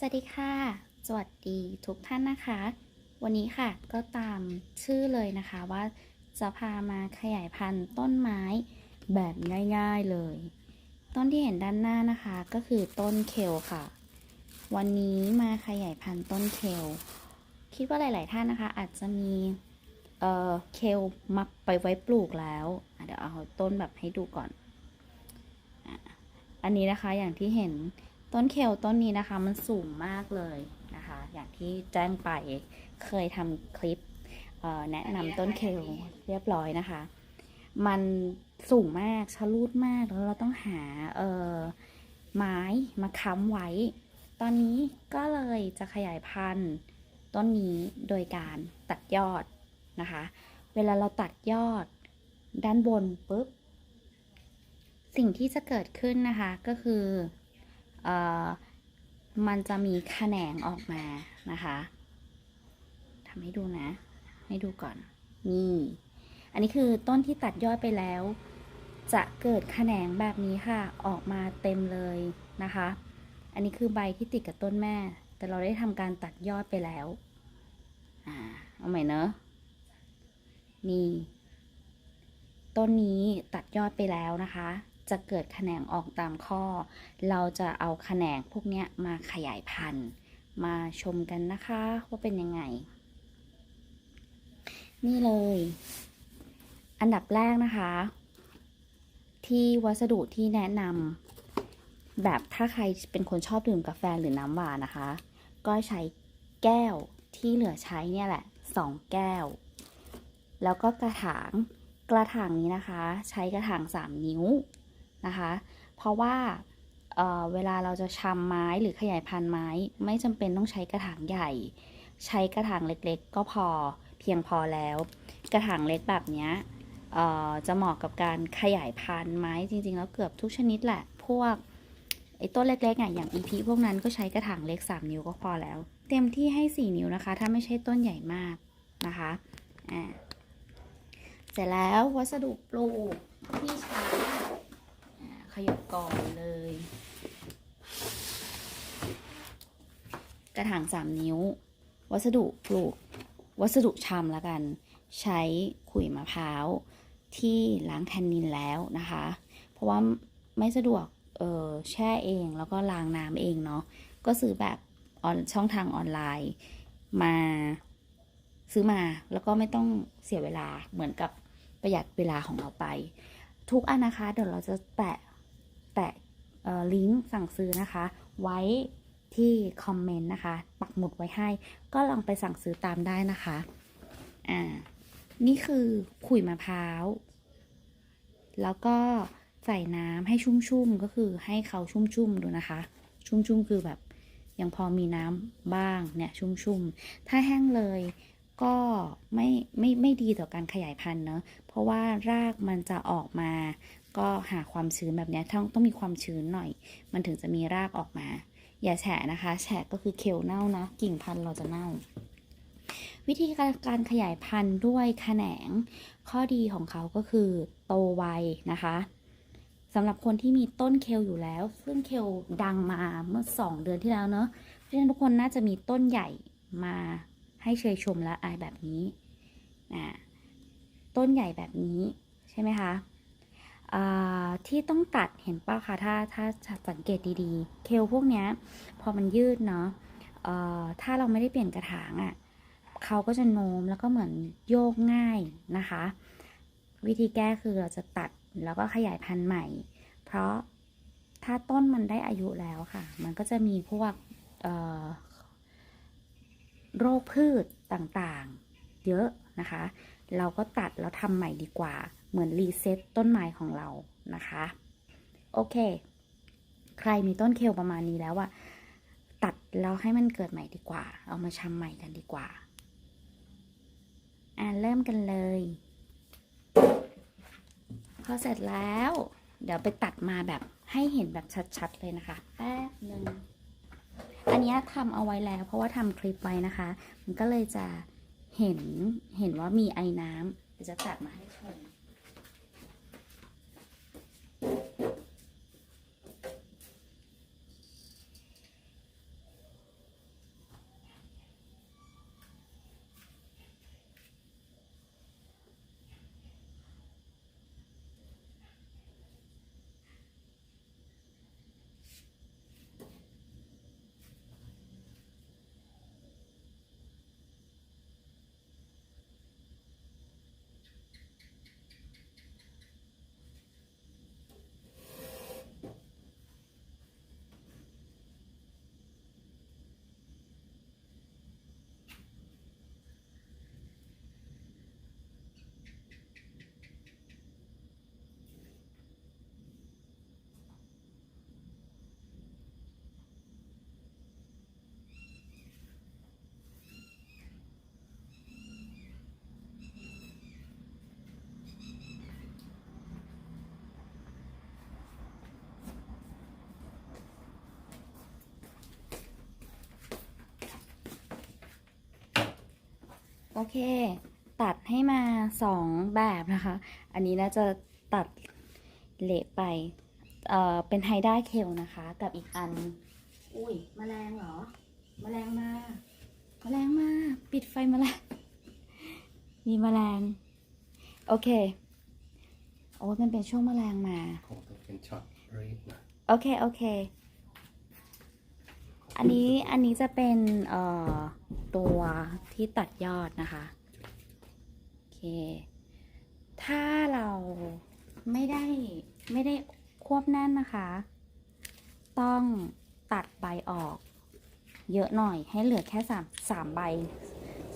สวัสดีค่ะ สวัสดีทุกท่านนะคะ วันนี้ค่ะก็ตามชื่อเลยนะคะว่าจะพามาขยายพันธุ์ต้นไม้แบบง่ายๆเลย ต้นที่เห็นด้านหน้านะคะก็คือต้นเคลค่ะ วันนี้มาขยายพันธุ์ต้นเคลคิดว่าหลาย ๆ ท่านนะคะ อาจจะมีเอ่อเคลมาไปไว้ปลูกแล้วเดี๋ยวเอาต้นแบบให้ดูก่อน อันนี้นะคะอย่างที่เห็น ต้นเคลต้นนี้นะคะ มันสูงมากเลยนะคะ อย่างที่แจ้งไปเคยทำคลิปแนะนำต้นเคลเรียบร้อยนะคะ มันสูงมากชะลูดมากแล้วเราต้องหาเอ่อไม้มาค้ำไว้ ตอนนี้ก็เลยจะขยายพันธุ์ต้นนี้โดยการตัดยอดนะคะ เวลาเราตัดยอดด้านบนปุ๊บ สิ่งที่จะเกิดขึ้นนะคะก็คือ มันจะมีแขนงออกมานะคะทำให้ดูนะ ให้ดูก่อน นี่ อันนี้คือต้นที่ตัดยอดไปแล้ว จะเกิดแขนงแบบนี้ค่ะ ออกมาเต็มเลยนะคะ อันนี้คือใบที่ติดกับต้นแม่ แต่เราได้ทำการตัดยอดไปแล้ว อ่า เอาใหม่เนอะ นี่ ต้นนี้ตัดยอดไปแล้วนะคะ จะเกิดแขนงออกตามข้อ เราจะเอาแขนงพวกนี้มาขยายพันธุ์ มาชมกันนะคะว่าเป็นยังไง นี่เลย อันดับแรกนะคะ ที่วัสดุที่แนะนำแบบถ้าใครเป็นคนชอบดื่มกาแฟหรือน้ำหวานนะคะ ก็ใช้แก้วที่เหลือใช้เนี่ยแหละสองแก้ว แล้วก็กระถางกระถางนี้นะคะ ใช้กระถาง 3 นิ้ว นะคะ เพราะว่าเเวลาเราจะชำไม้หรือขยายพันธุ์ไม้ ไม่จำเป็นต้องใช้กระถางใหญ่ ใช้กระถางเล็กๆ ก็พอเพียงพอแล้ว กระถางเล็กแบบนี้จะเหมาะกับการขยายพันธุ์ไม้จริงๆ แล้วเกือบทุกชนิดแหละ พวกไอ้ต้นเล็กๆอะอย่าง EP พวกนั้นก็ใช้กระถางเล็ก 3 นิ้วก็พอแล้ว เต็มที่ให้ 4 นิ้วนะคะ ถ้าไม่ใช่ต้นใหญ่มากนะคะอ่าเสร็จแล้ววัสดุปลูกที่ใช้ ยบก่อนเลย กระถาง3นิ้ว วัสดุปลูก วัสดุชำแล้วกัน ใช้ขุยมะพร้าวที่ล้างแทนนินแล้วนะคะ เพราะว่าไม่สะดวกเออแช่เองแล้วก็ล้างน้ำเองเนาะก็ซื้อแบบออนช่องทางออนไลน์มาซื้อมาแล้วก็ไม่ต้องเสียเวลาเหมือนกับประหยัดเวลาของเราไป ทุกอันนะคะ เดี๋ยวเราจะแปะ แปะลิงก์สั่งซื้อนะคะ ไว้ที่คอมเมนต์นะคะ ปักหมุดไว้ให้ ก็ลองไปสั่งซื้อตามได้นะคะ อ่า นี่คือขุยมะพร้าว แล้วก็ใส่น้ำให้ชุ่มๆ ก็คือให้เขาชุ่มๆ ดูนะคะ ชุ่มๆ คือแบบยังพอมีน้ำบ้างเนี่ยชุ่มๆ ถ้าแห้งเลยก็ไม่ไม่ไม่ดีต่อการขยายพันธุ์เนาะเพราะว่ารากมันจะออกมา ก็หาความชื้นแบบนี้ต้องต้องมีความชื้นหน่อย มันถึงจะมีรากออกมา อย่าแฉะนะคะ แฉะก็คือเคลเน่านะ กิ่งพันธุ์เราจะเน่า วิธีการการขยายพันธุ์ด้วยแขนง ข้อดีของเขาก็คือโตไวนะคะสำหรับคนที่มีต้นเคลอยู่แล้ว ซึ่งเคลดังมาเมื่อ 2 เดือนที่แล้วเนอะเพราะฉะนั้นทุกคนน่าจะมีต้นใหญ่มาให้เชยชมและอายแบบนี้นะต้นใหญ่แบบนี้ใช่ไหมคะ ที่ต้องตัดเห็นป่ะคะถ้าถ้าสังเกตดีๆ เคลพวกเนี้ยพอมันยืดเนาะถ้าเราไม่ได้เปลี่ยนกระถางอะ่ะเขาก็จะโน้มแล้วก็เหมือนโยกง่ายนะคะ วิธีแก้คือเราจะตัดแล้วก็ขยายพันธุ์ใหม่ เพราะถ้าต้นมันได้อายุแล้วค่ะ มันก็จะมีพวกโรคพืชต่างๆ เยอะนะคะ เราก็ตัดแล้วทำใหม่ดีกว่า เหมือนรีเซ็ตต้นไม้ของเรานะคะ โอเค ใครมีต้นเคลประมาณนี้แล้วอะตัดแล้วให้มันเกิดใหม่ดีกว่า เอามาชำใหม่กันดีกว่า อ่าเริ่มกันเลย พอเสร็จแล้ว เดี๋ยวไปตัดมาแบบให้เห็นแบบชัดๆเลยนะคะ แป๊บหนึ่งอันนี้ทำเอาไว้แล้วเพราะว่าทำคลิปไว้นะคะ มันก็เลยจะ เห็นเห็นว่ามีไอ้น้ำเดี๋ยวจะตัดมาให้ชม โอเคตัดให้มาสองแบบนะคะ อันนี้น่าจะตัดเละไป เอ่อ เป็นไฮด้าเคลนะคะ กับอีกอัน อุ้ยแมลงเหรอแมลงมาแมลงมา ปิดไฟแมลง มีแมลง โอเค โอ้ยมันเป็นช่วงแมลงมา คงต้องเป็นช็อตรีดนะ โอเค โอเค อันนี้อันนี้จะเป็นเอ่อตัวที่ตัดยอดนะคะ โอเค ถ้าเราไม่ได้ไม่ได้ควบแน่นนะคะ ต้องตัดใบออก เยอะหน่อยให้เหลือแค่สามสามใบ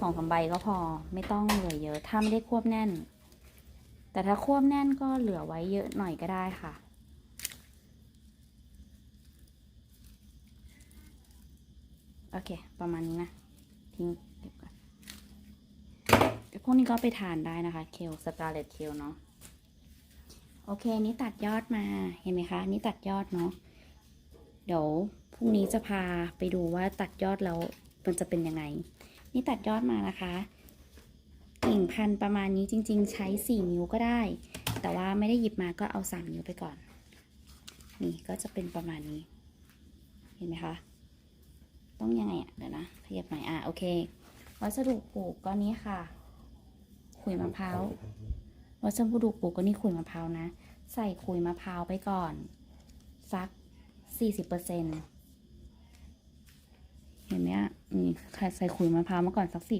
สองสามใบก็พอไม่ต้องเหลือเยอะถ้าไม่ได้ควบแน่น แต่ถ้าควบแน่นก็เหลือไว้เยอะหน่อยก็ได้ค่ะ โอเค ประมาณนี้นะ ทิ้งเก็บก่อนพวกนี้ก็ไปทานได้นะคะ เคลสกาเลตเคลเนาะ โอเค นี่ตัดยอดมา เห็นไหมคะ นี่ตัดยอดเนาะ เดี๋ยวพรุ่งนี้จะพาไปดูว่าตัดยอดแล้วมันจะเป็นยังไง นี่ตัดยอดมานะคะกิ่งพันประมาณนี้จริง ๆ ใช้4นิ้วก็ได้ แต่ว่าไม่ได้หยิบมาก็เอา3นิ้วไปก่อน นี่ก็จะเป็นประมาณนี้ เห็นไหมคะ ต้องยังไงอะเดี๋ยวนะขยับหน่อยอะโอเค วัสดุปลูกก็นี้ค่ะ ขุยมะพร้าววัสดุปลูกก็นี่ขุยมะพร้าวนะ ใส่ขุยมะพร้าวไปก่อน สัก40%เเห็นไหมอะนี่ใส่ขุยมะพร้าวมาก่อนสัก4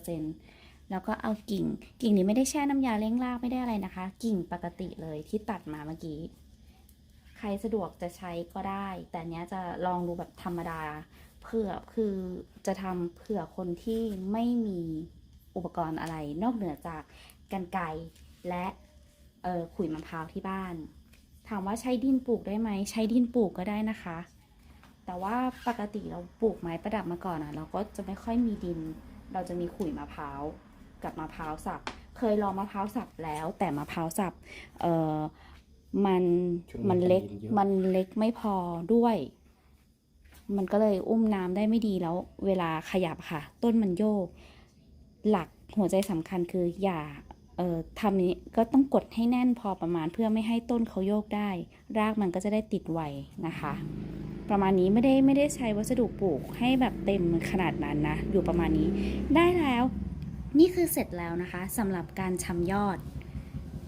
40%แล้วก็เอากิ่ง กิ่งนี้ไม่ได้แช่น้ำยาเล้งรากไม่ได้อะไรนะคะ กิ่งปกติเลยที่ตัดมาเมื่อกี้ ใครสะดวกจะใช้ก็ได้ แต่เนี้ยจะลองดูแบบธรรมดา เผื่อคือจะทำเผื่อคนที่ไม่มีอุปกรณ์อะไร นอกเหนือจากกันไกรและเออขุยมะพร้าวที่บ้าน ถามว่าใช้ดินปลูกได้ไหมใช้ดินปลูกก็ได้นะคะ แต่ว่าปกติเราปลูกไม้ประดับมาก่อนอะ เราก็จะไม่ค่อยมีดิน เราจะมีขุยมะพร้าวกับมะพร้าวสับเคยลองมะพร้าวสับแล้ว แต่มะพร้าวสับเออมันมันเล็กมันเล็กไม่พอด้วย มันก็เลยอุ้มน้ำได้ไม่ดีแล้ว เวลาขยับค่ะ ต้นมันโยก หลักหัวใจสำคัญคืออย่าเอ่อทำนี้ก็ต้องกดให้แน่นพอประมาณเพื่อไม่ให้ต้นเขาโยกได้ รากมันก็จะได้ติดไวนะคะ ประมาณนี้ไม่ได้ไม่ได้ใช้วัสดุปลูกให้แบบเต็มขนาดนั้นนะ อยู่ประมาณนี้ได้แล้วนี่คือเสร็จแล้วนะคะสำหรับการชำยอด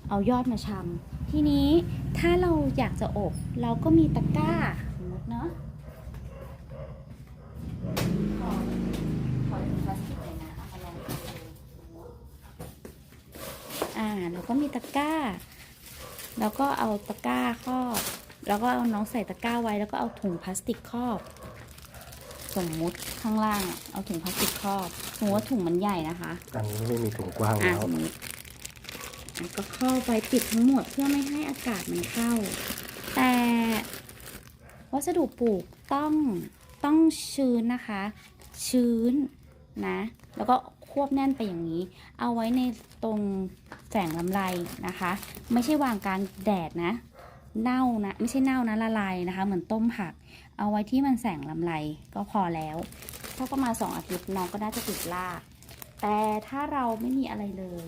เอายอดมาชำทีนี้ถ้าเราอยากจะอบ เราก็มีตะกร้าสมมติเนาะขอขอถุงพลาสติกหน่อยนะเอามาลองทำดู อ่าแล้วก็มีตะกร้า แล้วก็เอาตะกร้าครอบ แล้วก็เอาน้องใส่ตะกร้าไว้ แล้วก็เอาถุงพลาสติกครอบ สมมุติข้างล่างอะเอาถุงพลาสติกครอบสมมติว่าถุงมันใหญ่นะคะ อันนี้ไม่มีถุงกว้างอะแล้ว สมมติอะก็เข้าไปปิดทั้งหมดเพื่อไม่ให้อากาศมันเข้า แต่วัสดุปลูกต้องต้องชื้นนะคะ ชื้นนะ แล้วก็ ควบแน่นไปอย่างนี้ เอาไว้ในตรงแสงลำไรนะคะ ไม่ใช่วางกลางแดดนะเน่านะไม่ใช่เน่านะละลายนะคะ เหมือนต้มผัก เอาไว้ที่มันแสงลำไรก็พอแล้วสักประมาณสองอาทิตย์น้องก็น่าจะติดราก แต่ถ้าเราไม่มีอะไรเลย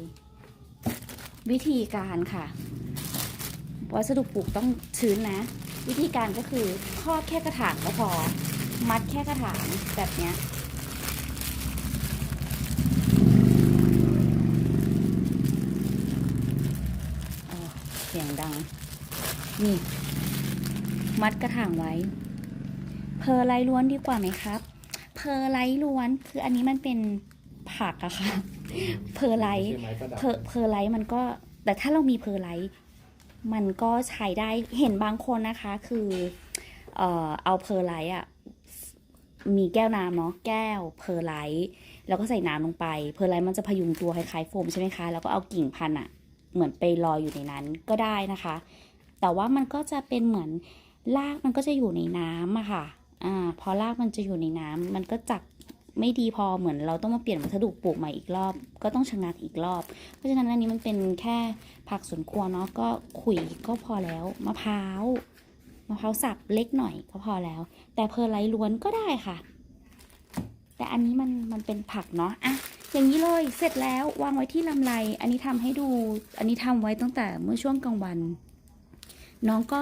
วิธีการค่ะ วัสดุปลูกต้องชื้นนะ วิธีการก็คือครอบแค่กระถางก็พอ มัดแค่กระถางแบบเนี้ยเออเสียงดัง นี่ มัดกระถางไว้ เพอร์ไลท์ล้วนดีกว่าไหมครับ เพอร์ไลท์ล้วนคืออันนี้มันเป็นผักอะค่ะ เพอร์ไลท์ใช่ไหมประดับเพอเพอร์ไลท์มันก็ แต่ถ้าเรามีเพอร์ไลท์มันก็ใช้ได้เห็นบางคนนะคะ คือ เอ่อเอาเพอร์ไลท์อะมีแก้วน้ำเนาะแก้วเพอร์ไลท์แล้วก็ใส่น้ำลงไป เพอร์ไลท์มันจะพยุงตัวคล้ายๆโฟมใช่ไหมคะ แล้วก็เอากิ่งพันธุ์อะเหมือนไปลอยอยู่ในนั้นก็ได้นะคะ แต่ว่ามันก็จะเป็นเหมือนรากมันก็จะอยู่ในน้ำอะค่ะอ่าพอรากมันจะอยู่ในน้ำมันก็จับไม่ดีพอเหมือนเราต้องมาเปลี่ยนวัสดุปลูกใหม่อีกรอบ ก็ต้องชะงักอีกรอบ เพราะฉะนั้นอันนี้มันเป็นแค่ผักสวนครัวเนาะก็ขุยก็พอแล้วมะพร้าวมะพร้าวสับเล็กหน่อยก็พอแล้ว แต่เพอไลท์ล้วนก็ได้ค่ะ แต่อันนี้มันมันเป็นผักเนาะอะอย่างนี้เลยเสร็จแล้ววางไว้ที่ลำไร อันนี้ทำให้ดูอันนี้ทำไว้ตั้งแต่เมื่อช่วงกลางวัน น้องก็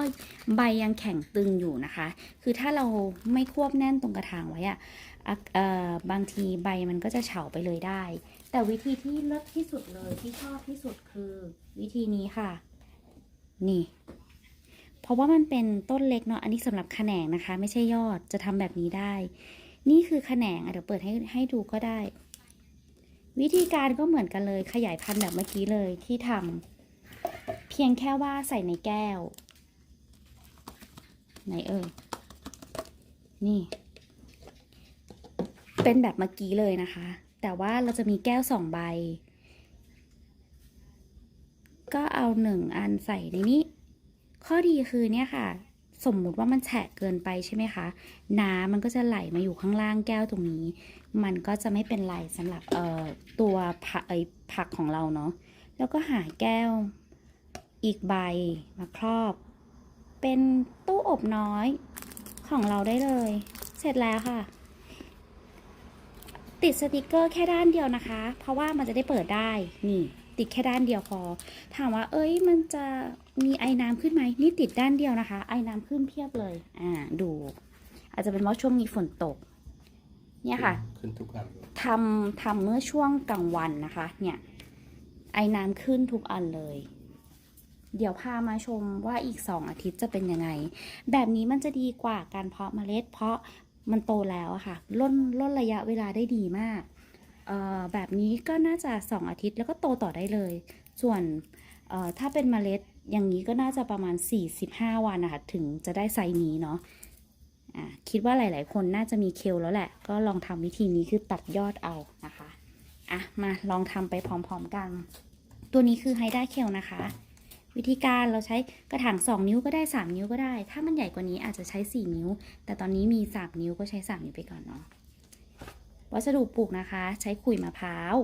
ใบยังแข็งตึงอยู่นะคะ คือถ้าเราไม่ควบแน่นตรงกระถางไว้อะอะเอ่อบางทีใบมันก็จะเฉาไปเลยได้ แต่วิธีที่เลิศที่สุดเลยที่ชอบที่สุดคือวิธีนี้ค่ะ นี่ เพราะว่ามันเป็นต้นเล็กเนาะอันนี้สำหรับแขนงนะคะ ไม่ใช่ยอดจะทำแบบนี้ได้ นี่คือแขนงเดี๋ยวเปิดให้ให้ดูก็ได้ วิธีการก็เหมือนกันเลยขยายพันธุ์แบบเมื่อกี้เลยที่ทำเพียงแค่ว่าใส่ในแก้ว ไหนเอ่ย นี่ เป็นแบบเมื่อกี้เลยนะคะ แต่ว่าเราจะมีแก้วสองใบ ก็เอาหนึ่งอันใส่ในนี้ ข้อดีคือเนี่ยค่ะ สมมุติว่ามันแฉะเกินไปใช่ไหมคะ น้ำมันก็จะไหลมาอยู่ข้างล่างแก้วตรงนี้ มันก็จะไม่เป็นไรสำหรับเอ่อตัวผักไอผักของเราเนาะ แล้วก็หาแก้วอีกใบมาครอบ เป็นตู้อบน้อยของเราได้เลย เสร็จแล้วค่ะ ติดสติกเกอร์แค่ด้านเดียวนะคะ เพราะว่ามันจะได้เปิดได้นี่ติดแค่ด้านเดียวพอ ถามว่า เอ้ย มันจะมีไอ้น้ำขึ้นไหมนี่ติดด้านเดียวนะคะ ไอ้น้ำขึ้นเพียบเลย อ่า ดู อาจจะเป็นเพราะช่วงนี้ฝนตก เนี่ยค่ะ ขึ้นทุกอันเลยทำทำเมื่อช่วงกลางวันนะคะ เนี่ย ไอ้น้ำขึ้นทุกอันเลย เดี๋ยวพามาชมว่าอีกสองอาทิตย์จะเป็นยังไง แบบนี้มันจะดีกว่าการเพาะเมล็ด เพราะมันโตแล้วค่ะล่นล่นระยะเวลาได้ดีมาก แบบนี้ก็น่าจะสองอาทิตย์แล้วก็โตต่อได้เลย ส่วนถ้าเป็นเมล็ดอย่างนี้ก็น่าจะประมาณ 45 วันนะคะถึงจะได้ไซนี้เนาะะคิดว่าหลาย ๆ คนน่าจะมีเคลแล้วแหละ ก็ลองทำวิธีนี้คือตัดยอดเอานะคะ อะ มาลองทำไปพร้อม ๆ กัน ตัวนี้คือไฮด้าเคลนะคะ วิธีการเราใช้กระถาง 2 นิ้วก็ได้ 3 นิ้วก็ได้ ถ้ามันใหญ่กว่านี้อาจจะใช้ 4 นิ้ว แต่ตอนนี้มี 3 นิ้วก็ใช้ 3 นิ้วไปก่อนเนาะวัสดุปลูกนะคะ ใช้ขุยมะพร้าว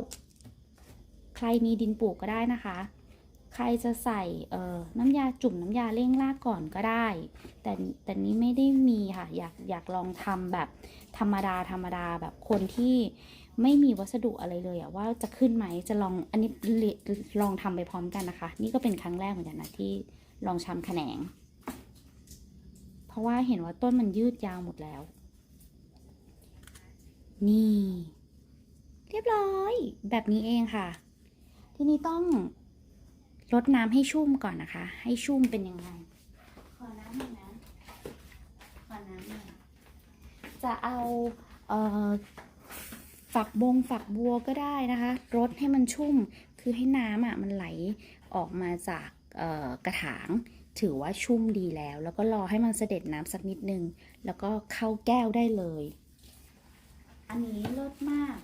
ใครมีดินปลูกก็ได้นะคะ ใครจะใส่เอ่อน้ำยาจุ่มน้ำยาเร่งรากก่อนก็ได้ แต่แต่นี้ไม่ได้มีค่ะ อยากอยากลองทำแบบ ธรรมดาธรรมดาแบบคนที่ไม่มีวัสดุอะไรเลยอะว่าจะขึ้นไหมจะลองอันนี้ลลองทำไปพร้อมกันนะคะ นี่ก็เป็นครั้งแรกเหมือนกันนะที่ลองชำแขนง เพราะว่าเห็นว่าต้นมันยืดยาวหมดแล้ว นี่ เรียบร้อย แบบนี้เองค่ะ ทีนี้ต้องลดน้ำให้ชุ่มก่อนนะคะ ให้ชุ่มเป็นยังไง ขอน้ำหน่อยนะ ขอน้ำหน่อย จะเอาเออฝักบงฝักบัวก็ได้นะคะรดให้มันชุ่มคือให้น้ำอะมันไหลออกมาจากกระถาง ถือว่าชุ่มดีแล้ว แล้วก็รอให้มันเสด็จน้ำสักนิดนึง แล้วก็เข้าแก้วได้เลย อันนี้เลิศมาก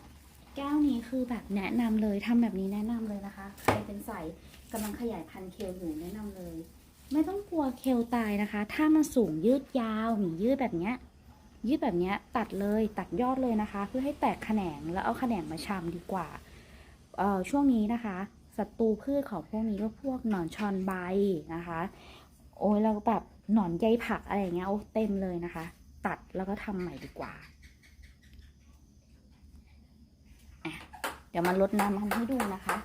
แก้วนี้คือแบบแนะนำเลยทำแบบนี้แนะนำเลยนะคะ ใครเป็นสายกำลังขยายพันธุ์เคลอยู่แนะนำเลย ไม่ต้องกลัวเคลตายนะคะ ถ้ามันสูงยืดยาวหนียืดแบบเนี้ย ยืดแบบนี้ตัดเลยตัดยอดเลยนะคะ เพื่อให้แตกแขนงแล้วเอาแขนงมาชำดีกว่าเอ่อช่วงนี้นะคะศัตรูพืชของพวกนี้ก็พวกหนอนชอนใบนะคะ โอ้ยเราแบบหนอนใยผักอะไรเงี้ยโอ้เต็มเลยนะคะ ตัดแล้วก็ทำใหม่ดีกว่าเดี๋ยวมาลดน้ำมันให้ดูนะคะ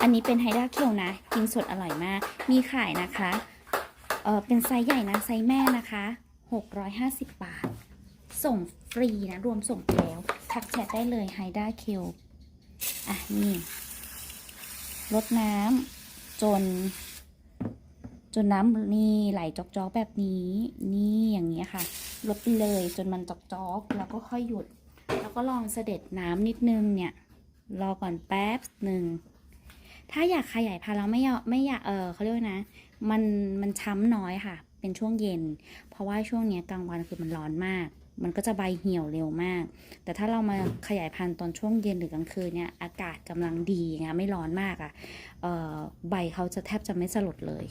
อันนี้เป็นไฮด้าเคียวนะ กินสดอร่อยมาก มีขายนะคะ เออเป็นไซส์ใหญ่นะไซส์แม่นะคะ 650 บาท ส่งฟรีนะ รวมส่งแล้ว ทักแชทได้เลยไฮด้าเคียวอะ นี่ลดน้ำจน จนน้ำนี่ไหลจอกๆแบบนี้ นี่อย่างเงี้ยค่ะลดไปเลยจนมันจอกๆแล้วก็ค่อยหยุด แล้วก็ลองเสด็จน้ำนิดนึงเนี่ย รอก่อนแป๊บหนึ่งถ้าอยากขยายพันธุ์แล้วไม่อยากไม่อยากเออเขาเรียกว่านะ มันมันช้ำน้อยค่ะ เป็นช่วงเย็น เพราะว่าช่วงนี้กลางวันคือมันร้อนมาก มันก็จะใบเหี่ยวเร็วมาก แต่ถ้าเรามาขยายพันธุ์ตอนช่วงเย็นหรือกลางคืนเนี่ยอากาศกำลังดีไงไม่ร้อนมากอะ่ะใบเขาจะแทบจะไม่สลดเลย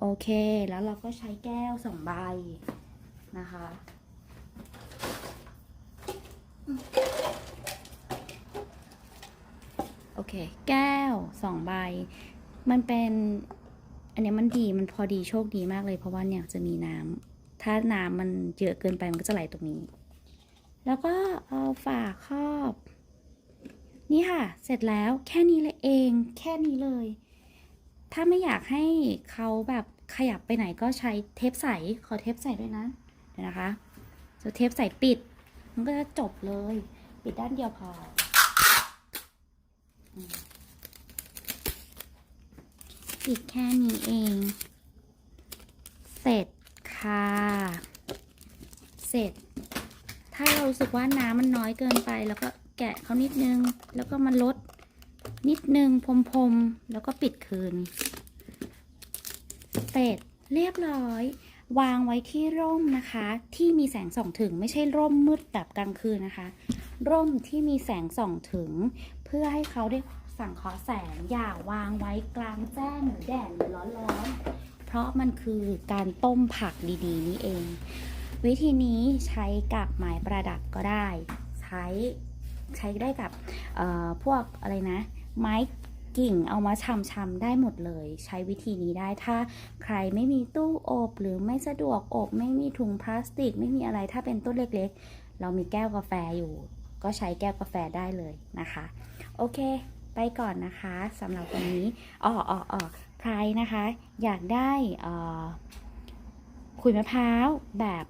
โอเค แล้วเราก็ใช้แก้วสองใบนะคะโอเค แก้วสองใบ มันเป็น อันนี้มันดีมันพอดีโชคดีมากเลย เพราะว่าเนี่ยจะมีน้ำถ้าน้ำมันเยอะเกินไปมันก็จะไหลตรงนี้ แล้วก็เอาฝาครอบ นี่ค่ะ เสร็จแล้วแค่นี้เลยเอง แค่นี้เลย ถ้าไม่อยากให้เขาแบบขยับไปไหนก็ใช้เทปใสขอเทปใสด้วยนะเดี๋ยวนะคะจะเทปใสปิด มันก็จะจบเลย ปิดด้านเดียวพอ ปิดแค่นี้เอง เสร็จค่ะ เสร็จ ถ้าเราสึกว่าน้ำมันน้อยเกินไป แล้วก็แกะเขานิดนึง แล้วก็มาลดนิดนึงพรมๆ แล้วก็ปิดคืน เสร็จเรียบร้อย วางไว้ที่ร่มนะคะ ที่มีแสงส่องถึงไม่ใช่ร่มมืดแบบกลางคืนนะคะ ร่มที่มีแสงส่องถึง เพื่อให้เขาได้ สั่งเคอแสงอย่าวางไว้กลางแจ้งหรือแดดหรือร้อนๆ เพราะมันคือการต้มผักดีๆ นี่เอง วิธีนี้ใช้กับไม้ประดับก็ได้ ใช้ใช้ได้กับพวกอะไรนะ ไม้กิ่งเอามาชำชำได้หมดเลย ใช้วิธีนี้ได้ถ้าใครไม่มีตู้อบหรือไม่สะดวกอบ ไม่มีถุงพลาสติก ไม่มีอะไรถ้าเป็นต้นเล็กๆ เรามีแก้วกาแฟอยู่ ก็ใช้แก้วกาแฟได้เลยนะคะ โอเค ไปก่อนนะคะสำหรับวันนี้อ๋ออ๋ออ๋อใครนะคะ อยากได้ขุยมะพร้าวแบบ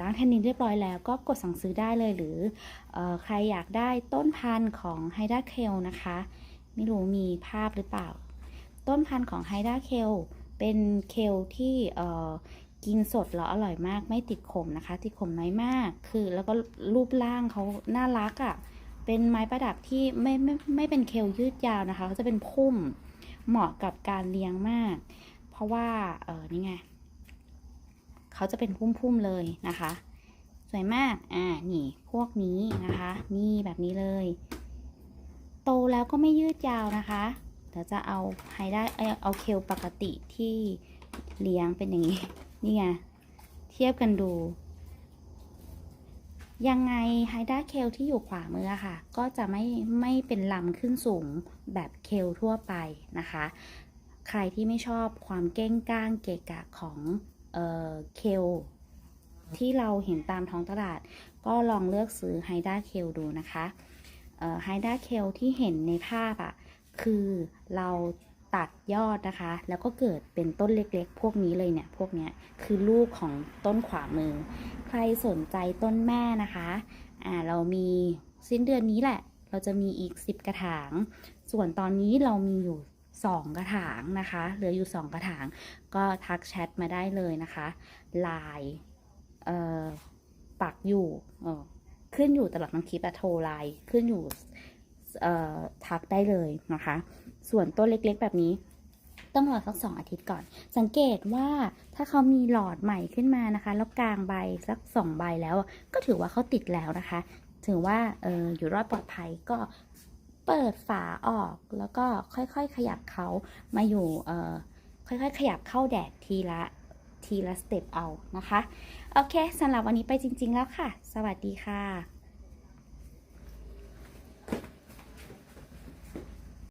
ล้างแทนนินเรียบร้อยแล้วก็กดสั่งซื้อได้เลยหรืออใครอยากได้ต้นพันธุ์ของไฮด้าเคลนะคะ ไม่รู้มีภาพหรือเปล่า ต้นพันธุ์ของไฮด้าเคลเป็นเคลที่กินสดแล้วอร่อยมากไม่ติดขมนะคะ ติดขมน้อยมาก คือแล้วก็รูปร่างเขาน่ารักอะ่ะ เป็นไม้ประดับที่ไม่ไม่ไม่เป็นเคลยืดยาวนะคะเขาจะเป็นพุ่มเหมาะกับการเลี้ยงมาก เพราะว่าเออนี่ไงเขาจะเป็นพุ่มๆเลยนะคะ สวยมากอ่านี่พวกนี้นะคะ นี่แบบนี้เลย โตแล้วก็ไม่ยืดยาวนะคะเดี๋ยวจะเอาไฮได้เอ้ยเอาเคลปกติที่เลี้ยงเป็นอย่างนี้ นี่ไงเทียบกันดู ยังไงไฮด้าเคลที่อยู่ขวามือค่ะ ก็จะไม่ไม่เป็นลำขึ้นสูงแบบเคลทั่วไปนะคะ ใครที่ไม่ชอบความเก้งก้างเกะกะของเออเคลที่เราเห็นตามท้องตลาด ก็ลองเลือกซื้อไฮด้าเคลดูนะคะไฮด้าเคลที่เห็นในภาพอะ่ะ คือเรา ตัดยอดนะคะ แล้วก็เกิดเป็นต้นเล็กๆ พวกนี้เลยเนี่ย พวกเนี้ยคือลูกของต้นขวามือ ใครสนใจต้นแม่นะคะ อ่า เรามีสิ้นเดือนนี้แหละ เราจะมีอีก 10 กระถาง ส่วนตอนนี้เรามีอยู่ 2 กระถางนะคะ เหลืออยู่ 2 กระถาง ก็ทักแชทมาได้เลยนะคะไลน์เอ่อปักอยู่เออขึ้นอยู่ตลอดทั้งคลิปอะโทรไลน์ขึ้นอยู่เอ่อทักได้เลยนะคะ ส่วนต้นเล็กๆ แบบนี้ ต้องรอสักสองอาทิตย์ก่อน สังเกตว่าถ้าเขามีหลอดใหม่ขึ้นมานะคะ แล้วกลางใบสักสองใบแล้ว ก็ถือว่าเขาติดแล้วนะคะ ถือว่าอออยู่รอดปลอดภัยก็เปิดฝาออกแล้วก็ค่อยๆ ขยับเขามาอยู่เค่อยๆ ขยับเข้าแดดทีละทีละสเต็ปเอานะคะ โอเคสำหรับวันนี้ไปจริง ๆ แล้วค่ะ สวัสดีค่ะ